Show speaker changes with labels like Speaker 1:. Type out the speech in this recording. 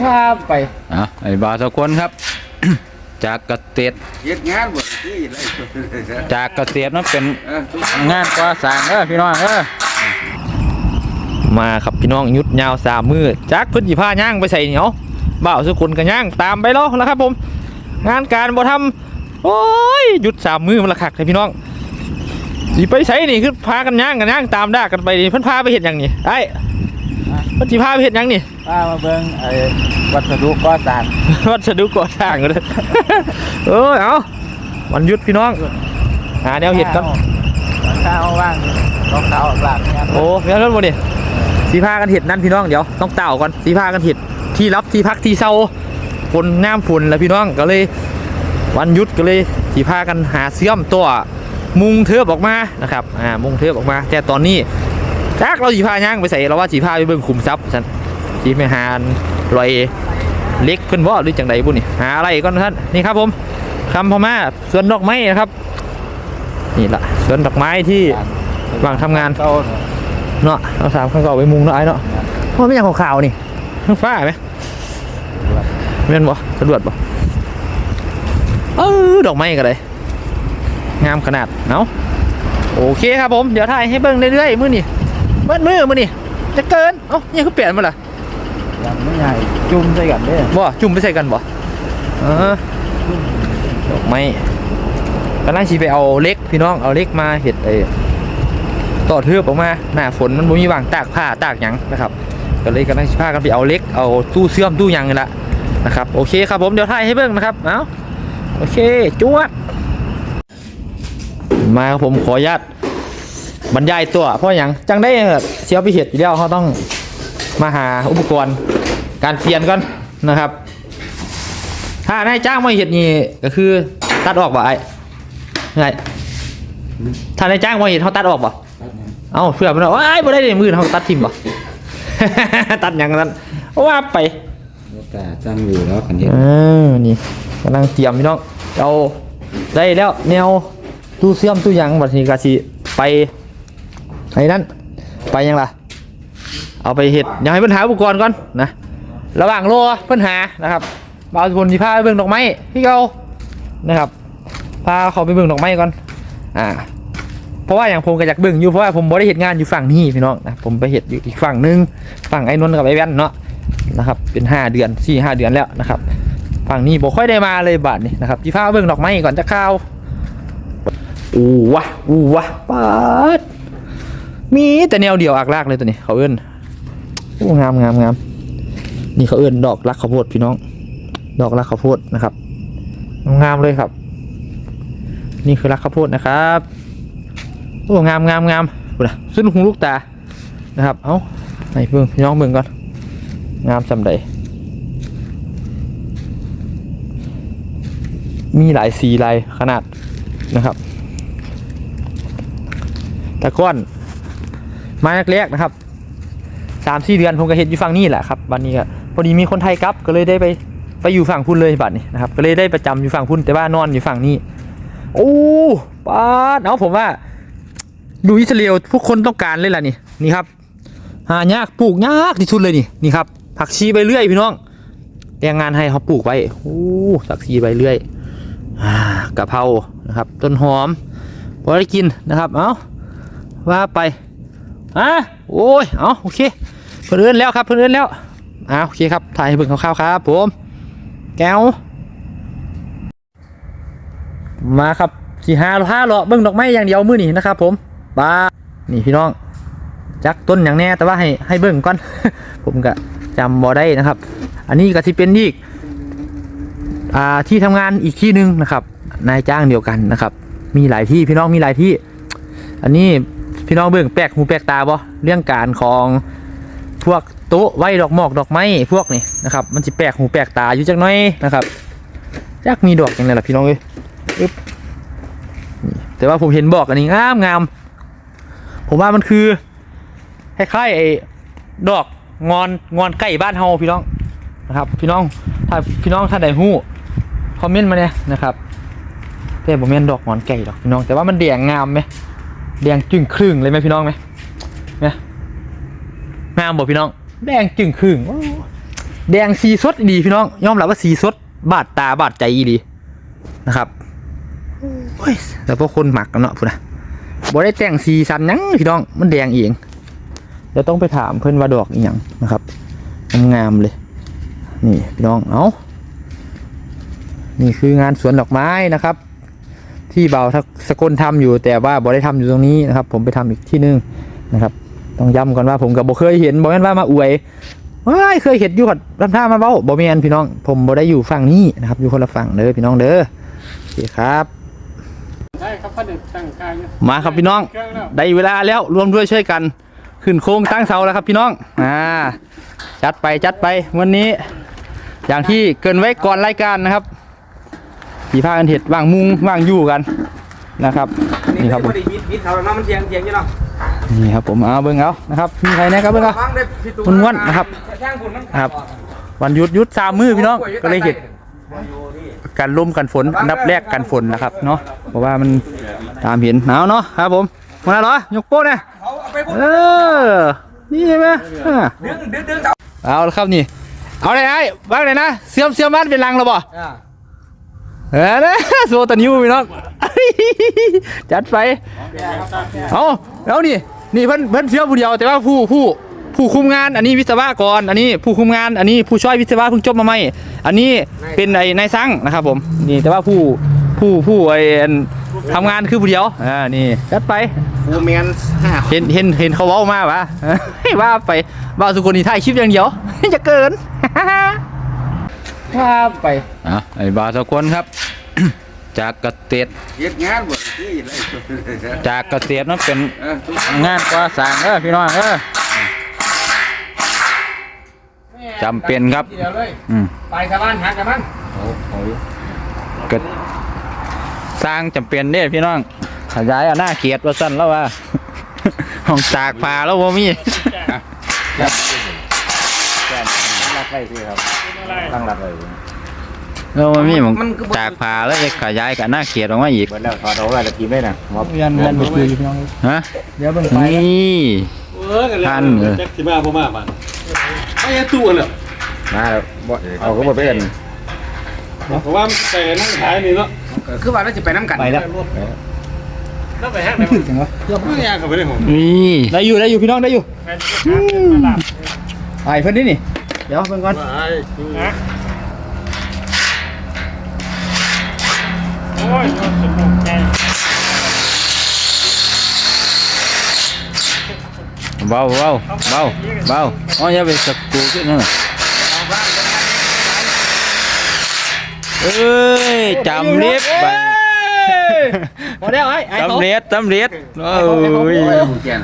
Speaker 1: ครับไป
Speaker 2: อะไอ้บาวสกุลครับ จากเกษตร
Speaker 3: เฮ็ดงานบ่คืออะไร
Speaker 2: จากเกษตรนั้นเป็น
Speaker 3: เออทุก
Speaker 2: งานก่อสร้างเออพี่น้องเออมาครับพี่น้องยุดยาวสามมือจักเพื้นจีผ้าย่างไปใส่เหนียวบ่าวสุกุลกันย่างตามไปแล้วแล้วครับผม งานการบ่ทำโอ้ยหยุดสามมือมันละคักเลยพี่น้องสิไปใส่นี่คือพากันย่างกันย่างตามด่ากันไปนี่เพิ่นพาไปเห็นอย่างนี้ไอ้ เพิ่นจีพาไปเห็นอย่างนี่
Speaker 1: ป้ามาเบิ่งไอ้วัสดุก่อสร้าง
Speaker 2: วัสดุก่อสร้างเลย เออเอาวันหยุดพี่น้อง หาแนวเห็ดก่อน
Speaker 1: ข้าวว่างรองเท้าออกหลังเนี่ย
Speaker 2: โอ้เดี๋ยวรถบ่ดิสีผ้ากันเห็ดนั่นพี่น้องเดี๋ยวต้องเต่าก่อนสีผ้ากันเห็ดที่รับที่พักที่เช่าฝนน้ำฝุ่นแล้วพี่น้องก็เลย วันหยุดก็เลยสีผ้ากันหาเสื่อมตัวมุงเทือบออกมานะครับอ่ามุงเทือบออกมา แต่ตอนนี้ จักเราสีผ้าย่างไปใส่เราว่าสีผ้าไปเบิ่งขุมทรัพย์ฉันสีไม่หานลอยเล็กเพิ่นบ่หรือจังใดบุนี่หาอะไรก่อนท่านนี่ครับผมคำพม่าสวนดอกไม้นะครับ นี่ละสวนดอกไม้ที่วางทำงาน
Speaker 1: เก่า
Speaker 2: เนาะเราสามข้างเก่าไปมุงเนาะไอ้เนาะเพราะไม่อย่างขาวๆนี่ข้างฟ้าไหมเม่นบ่สะดวดบ่เออดอกไม้กันเลยงามขนาดเนาะโอเคครับผม เดี๋ยวถ่ายให้เบิ่งเรื่อยๆมือนี่ เบิ่มือมือนี่จะเกิน เอ้ายังคือเปลี่ยนมาล่ะ
Speaker 1: ยังไม่ใหญ่จุ่มใส่กันเด้อ
Speaker 2: บ่จุ่มไปใส่กันบ่เออดอกไม้กำลังชีไปเอาเล็กพี่น้องเอาเล็กมาเห็ดเออต่อเทือบออกมาหน้าฝนมันบ่มีวางตากผ้าตากหยังนะครับก็เลยกำลังสิพากันไปเอาเล็กเอาตู้เสื่อมตู้หยังนี่ละนะครับโอเคครับผมเดี๋ยวถ่ายให้เบิ่งนะครับเอาโอเคจวดมาครับผมขออนุญาต บรรยายตัวเพราะอย่างจังได้เสียวไปเห็ดอยู่แล้วเขาต้องมาหาอุปกรณ์การเปลี่ยนก่อนนะครับ ถ้านายจ้างมาเห็ดนี่ก็คือตัดออกบ่ไอ้ไงถ้านายจ้างมาเห็ดเขาตัดออกบ่เอ้าเพื่อมันว่าไอ้ยบ่ได้ในมือเขาตัดทิ่มบ่ตัดอย่างนั้นว่าไป
Speaker 3: แต่จังอยู่แล้วกันเฮ็ด
Speaker 2: เออนี่กำลังเตรียมพี่น้องเอาได้แล้วแนวตู้เสื่อมตู้หยังบัดนี้ก็สิไป ไอ้นั่นไปยังล่ะ เอาไปเห็ดยังให้เพิ่นหาอุปกรณ์ก่อนนะระหว่างรอเพิ่นหานะครับบาวสกุลสิพาไปเบิ่งดอกไม้พี่เกานะครับพาเขาไปเบิ่งดอกไม้ก่อนอ่าเพราะว่าอย่างผมก็อยากเบิ่งอยู่เพราะว่าผมบ่ได้เห็นงานอยู่ฝั่งนี้พี่น้องนะผมไปเห็นอยู่อีกฝั่งหนึงฝั่งไอ้นนท์กับไอ้แว่นเนาะนะครับเป็นห้าเดือนสี่ห้าเดือนแล้วนะครับฝั่งนี้บ่ค่อยได้มาเลยบาทนี่นะครับที่พาเบิ่งดอกไม้ก่อนจะเข้าวอู้วะอู้วะปาด มีแต่แนวเดียวอักลากเลยตัวนี้ เขาเอิ้นงามงามงามนี่เขาเอิ้นดอกรักข้าวโพดพี่น้อง ดอกรักข้าวโพดนะครับ งามเลยครับ นี่คือรักข้าวโพดนะครับโอ้งามงามงามดูนะขึ้นหูลูกตานะครับ เอ้าไหนเบิ่งพี่น้องเบิ่งก่อน งามสำใดมีหลายสีหลายขนาดนะครับต่ก้อน มาแรกๆนะครับสามสี่เดือนผมก็เห็นอยู่ฝั่งนี้แหละครับวันนี้ก็พอดีมีคนไทยกลับก็เลยได้ไปไปอยู่ฝั่งพุ่นเลยบัดนี้นะครับก็เลยได้ประจำอยู่ฝั่งพุ่นแต่ว่านอนอยู่ฝั่งนี้ โอ้ป้าเอาผมว่า ดูอิสราเอลทุกคนต้องการเลยล่ะนี่นี่ครับ หายากปลูกยากที่สุดเลยนี่นี่ครับ ผักชีใบเลื่อยพี่น้องแรงงานให้เขาปลูกไว้โอ้ผักชีใบเลื่อยกะเพรานะครับ ต้นหอมพอได้กินนะครับ เอาว่าไป อะโอ้ยเอาโอเคเพื่อนเอื้อนแล้วครับเพื่อนเอื้อนแล้วอ่าโอเคครับถ่ายให้เบิ่งคร่าวๆครับผมแก้วมาครับสี่ห้าห้าเลาะเบิ่งดอกไม้อย่างเดียวมือนี้นะครับ ผมบานี่พี่น้องจักต้นอย่างแน่แต่ว่าให้ให้เบิ่งก่อน ผมก็จำบ่ได้นะครับ อันนี้ก็สิเป็นอีกอ่าที่ทำงานอีกที่หนึ่งนะครับ นายจ้างเดียวกันนะครับ มีหลายที่พี่น้องมีหลายที่ อันนี้ พี่น้องเบิ่งแปลกหูแปลกตาบ่เรื่องการของพวกโต๊ะไว้ดอกหมอกดอกไม้พวกนี้นะครับมันสิแปลกหูแปลกตาอยู่จักหน้อยนะครับจักมีดอกอย่างไรล่ะพี่น้องเอ้ยแต่ว่าผมเห็นบอกอันนี้งามงามผมว่ามันคือคล้ายๆไอ้ดอกงอนงอนไก่บ้านเฮาพี่น้องนะครับ พี่น้องถ้าพี่น้องท่านใดฮู้คอมเมนต์มาเนี่ยนะครับแต่ผมเห็นดอกงอนไก่ดอกพี่น้องแต่ว่ามันแดงงามไหม แดงจึงครึ่งเลยไหมพี่น้องไหมไหมงามบ่พี่น้อง แดงจึงครึ่งแดงสีสดดีพี่น้อง ยอมรับว่าสีสด บาดตาบาดใจดีนะครับโอ้ยแต่พวกคนหมักกันเนาะพูดนะบ่ได้แต่งสีสันยังพี่น้องมันแดงเองเดี๋ยวต้องไปถามเพื่อนว่าดอกอีหยังนะครับงามเลย นี่พี่น้องเอานี่คืองานสวนดอกไม้นะครับ ที่เบาทักสกลทำอยู่ แต่ว่าบ่ได้ทำอยู่ตรงนี้นะครับ ผมไปทำอีกที่หนึงนะครับ ต้องย้ำก่อนว่าผมกับบ่เคยเห็นบ่แม่นว่ามาอวยว้ายเคยเห็นอยู่กับลำท่ามาเบ้าบ่แม่นพี่น้อง ผมบ่ได้อยู่ฝั่งนี้นะครับ อยู่คนละฝั่งเด้อพี่น้องเด้อโอเคครับ
Speaker 4: ใช่ครับพันธุ์ตั้งกาย
Speaker 2: มาครับพี่น้อง ได้เวลาแล้วรวมด้วยช่วยกัน ขึ้นโค้งตั้งเสาแล้วครับพี่น้องอ่าจัดไปจัดไปวันนี้ อย่างที่เกินไว้ก่อนรายการนะครับ สีผ้ากันเห็ดว่างมุงว่างอยู่กันนะครับ นี่ครับผม
Speaker 3: มิดมิดเขาแล้วมันเทียงเทียงอยู่เนาะ
Speaker 2: นี่ครับผมเอาเบิ่งเอานะครับมีใครแนะครับเบิ่งเอา
Speaker 3: ฟังได้พี่ตู
Speaker 2: ม้วนๆนะครับ
Speaker 3: ช่างคุณมัน
Speaker 2: ครับ วันหยุดหยุดสามมือพี่น้องก็เลยเห็ดการลมกันฝนอันดับแรกกันฝนนะครับเนาะเพราะว่ามันตามเห็นหนาวเนาะครับผมมาแล้วเหรอยกโป้เนี่ย
Speaker 3: เอาเอาไปพุ่น
Speaker 2: เออนี่ใช่ไหมอ่า
Speaker 3: ดึงดึงดึงเอา
Speaker 2: เอาละครับนี่ เอาเลยไอ้บ้างเลยนะเสื่อมเสื่อมมันเป็นรังแล้วบ่ เออนะโซตันยูพี่น้องจัดไปเอาแล้วนี่นี่เพิ่นเพิ่นเชื่อผู้เดียวแต่ว่าผู้ผู้ผู้คุมงานอันนี้วิศวกรอันนี้ผู้คุมงานอันนี้ผู้ช่วยวิศวะเพิ่งจบมาใหม่อันนี้เป็นไอ้นายซังนะครับผมนี่แต่ว่าผู้ผู้ผู้ไอ้อันทำงานคือผู้เดียวอ่านี่จัดไป
Speaker 3: ฟูเมนห้า
Speaker 2: เห็นเห็นเห็นเขาเว้ามาวะให้ว่าไปว่าสุกคนนี่ถ่ายคลิปอย่างเดียวจะเกิน ว่าไปอะไอ้บาสกุลครับ จากเกษตร
Speaker 3: เฮ็ดงานบ่คืออะไร
Speaker 2: จากเกษตรนั้นเป็น
Speaker 3: เออทุก
Speaker 2: งานก่อสร้างเออพี่น้องเออ จำเป็นครับ
Speaker 3: เดียวเลย
Speaker 2: อืม
Speaker 3: ไปชาวบ้านหักกันมั้ง
Speaker 2: ก็สร้างจำเป็นเด้พี่น้องขยายเอาหน้าเกียรติว่าสั้นแล้วว่า ห้องตากผ้าแล้วว่ามี
Speaker 3: รักไปสิครับตั้งรักเลย
Speaker 2: แล้วว่ามีหมองตากผ้าแล้วจะขยายกับหน้าเกียรติออกมาอีก
Speaker 3: เบิดแล้วถอดเอาไว้แล้วทีมได้น่ะว่า
Speaker 2: เรียนเรียนไปคุยพี่น้องฮะ
Speaker 1: เดี๋ยวเบิ่งไป
Speaker 2: นี่
Speaker 4: เออกันเลย
Speaker 2: ทันเออ
Speaker 4: แจ็คสิมาพ่อมามันไอ้ยันตู้กันเลย
Speaker 3: มาแล้วบ่เอาก็บ่เป็น
Speaker 4: เพราะว่ามันไปนั่งขายนี่เนาะ
Speaker 3: คือว่าเราจะไปน้ำกัน
Speaker 1: ไปแล้ว
Speaker 4: แล้วไปห้างไหนวะ
Speaker 1: จังวะ
Speaker 4: ไม่ยากเข้าไปได้ผม
Speaker 2: นี่
Speaker 1: ได้อยู่ได้อยู่พี่น้องได้อยู่
Speaker 4: แม่นจะหาเป็นตลาด
Speaker 1: ไปเพิ่นนี่นี่ เดี๋ยวเบิ่งก่อน
Speaker 4: นะโอ้ยรถสนุกใจ
Speaker 2: เบาเบาเบาเบาอ๋ออย่าไปสกกูขึ้นนั่นน่ะเอ้ยจำเรียบไป
Speaker 1: พอแล้วไอ้ไอ้เขา
Speaker 2: จำเรียบจำเรียบโอ้ย
Speaker 3: เกียน